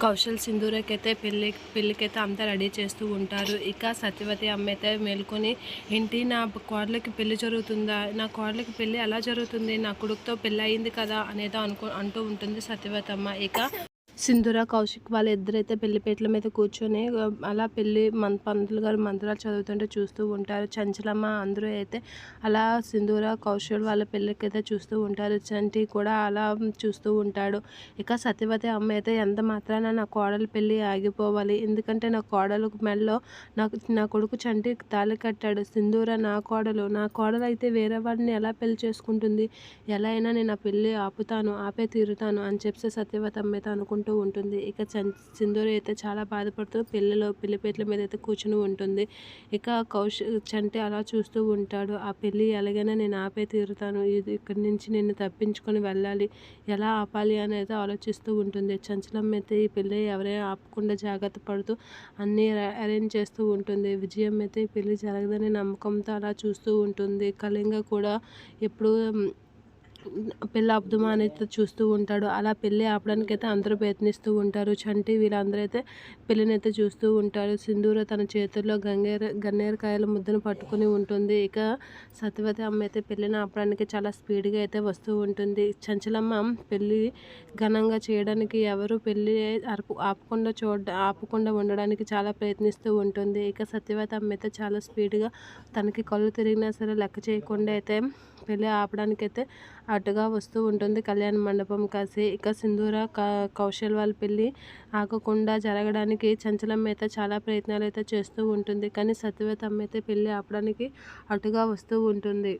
కౌశల్ సింధూరకైతే పెళ్ళి పెళ్ళికైతే అంతా రెడీ చేస్తూ ఉంటారు. ఇక సత్యవతి అమ్మ అయితే మేల్కొని ఏంటి నా కోడలికి పెళ్ళి జరుగుతుందా? నా కోడలికి పెళ్ళి ఎలా జరుగుతుంది? నా కొడుకుతో పెళ్ళి అయింది కదా? అనేది అనుకో అంటూ ఉంటుంది సత్యవతి అమ్మ. ఇక సింధుర కౌశిక్ వాళ్ళ ఇద్దరైతే పెళ్ళిపేటల మీద కూర్చొని అలా పెళ్ళి మన పంతులు గారు మంత్రాలు చదువుతుంటే చూస్తూ ఉంటారు. చంచలమ్మ అందరూ అయితే అలా సింధూర కౌశల్ వాళ్ళ పెళ్ళికైతే చూస్తూ ఉంటారు. చంటి కూడా అలా చూస్తూ ఉంటాడు. ఇక సత్యవతి అమ్మ అయితే ఎంత మాత్రాన నా కోడలు పెళ్ళి ఆగిపోవాలి? ఎందుకంటే నా కోడలు మెడలో నాకు నా కొడుకు చంటి తాళి కట్టాడు. సింధూర నా కోడలు నా కోడలు అయితే వేరే వాడిని ఎలా పెళ్ళి చేసుకుంటుంది? ఎలా అయినా నేను ఆ పెళ్ళి ఆపుతాను ఆపే తీరుతాను అని చెప్పి సత్యవతి అమ్మ అయితే అనుకుంటూ ఉంటుంది. ఇక సింధూరి అయితే చాలా బాధపడుతూ పెళ్ళిలో పెళ్ళిపేటల మీద అయితే కూర్చుని ఉంటుంది. ఇక కౌశ చంటి అలా చూస్తూ ఉంటాడు. ఆ పెళ్ళి ఎలాగైనా నేను ఆపే తీరుతాను. ఇది ఇక్కడి నుంచి నేను తప్పించుకొని వెళ్ళాలి. ఎలా ఆపాలి అనేది ఆలోచిస్తూ ఉంటుంది. చంచలమ్మ అయితే ఈ పెళ్ళి ఎవరైనా ఆపకుండా జాగ్రత్త పడుతూ అన్నీ అరేంజ్ చేస్తూ ఉంటుంది. విజయం అయితే ఈ పెళ్ళి జరగదని నమ్మకంతో అలా చూస్తూ ఉంటుంది. కళింగ కూడా ఎప్పుడు పెళ్ళి ఆపుదామా అనేది అయితే చూస్తూ ఉంటాడు. అలా పెళ్ళి ఆపడానికి అయితే అందరూ ప్రయత్నిస్తూ ఉంటారు. చంటి వీళ్ళందరూ అయితే పెళ్ళిని అయితే చూస్తూ ఉంటారు. సింధూర తన చేతుల్లో గంగేర గన్నేరకాయల ముద్దను పట్టుకొని ఉంటుంది. ఇక సత్యవతి అమ్మ అయితే పెళ్ళిని ఆపడానికి చాలా స్పీడ్గా అయితే వస్తూ ఉంటుంది. చంచలమ్మ పెళ్ళి ఘనంగా చేయడానికి ఎవరు పెళ్ళి అరుపు ఆపకుండా చూడ ఆపకుండా ఉండడానికి చాలా ప్రయత్నిస్తూ ఉంటుంది. ఇక సత్యవతి అమ్మ అయితే చాలా స్పీడ్గా తనకి కళ్ళు తిరిగినా సరే లెక్క చేయకుండా అయితే పెళ్ళి ఆపడానికైతే అటుగా వస్తూ ఉంటుంది. కళ్యాణ మండపం కాసి ఇక సింధూర క- కౌశల్ వాళ్ళ పెళ్ళి ఆగకుండా జరగడానికి చంచలమ్మ అయితే చాలా ప్రయత్నాలు అయితే చేస్తూ ఉంటుంది. కానీ సత్యవతి అమ్మ అయితే పెళ్ళి ఆపడానికి అటుగా వస్తూ ఉంటుంది.